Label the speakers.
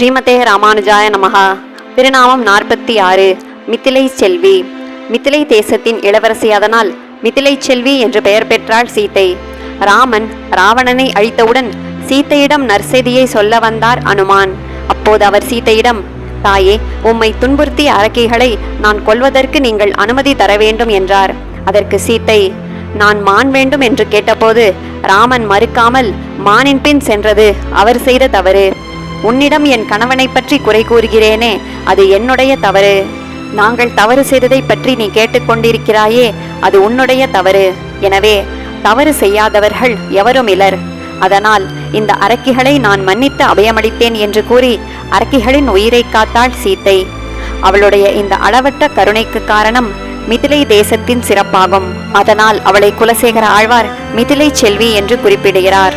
Speaker 1: ஸ்ரீமதே ராமானுஜாய நமகா திருநாமம் நாற்பத்தி ஆறு. மித்திலை செல்வி. மித்திலை தேசத்தின் இளவரசி அதனால் மித்திலை செல்வி என்று பெயர் பெற்றாள் சீத்தை ராமன் ராவணனை அழித்தவுடன் சீத்தையிடம் நற்செய்தியை சொல்ல வந்தார் அனுமான். அப்போது அவர் சீத்தையிடம் தாயே உம்மை துன்புறுத்திய அரக்கிகளை நான் கொல்வதற்கு நீங்கள் அனுமதி தர வேண்டும் என்றார். அதற்கு சீத்தை நான் மான் வேண்டும் என்று கேட்டபோது ராமன் மறுக்காமல் மானின் பின் சென்றது. அவர் செய்த தவறு. உன்னிடம் என் கணவனை பற்றி குறை கூறுகிறேனே அது என்னுடைய தவறு. நாங்கள் தவறு செய்ததை பற்றி நீ கேட்டுக்கொண்டிருக்கிறாயே அது உன்னுடைய தவறு. எனவே தவறு செய்யாதவர்கள் எவரும் இலர். அதனால் இந்த அரக்கிகளை நான் மன்னித்து அபயமளித்தேன் என்று கூறி அரக்கிகளின் உயிரை காத்தாள் சீத்தை. அவளுடைய இந்த அளவற்ற கருணைக்கு காரணம் மிதிலை தேசத்தின் சிறப்பாகும். அதனால் அவளை குலசேகர ஆழ்வார் மிதிலை செல்வி என்று குறிப்பிடுகிறார்.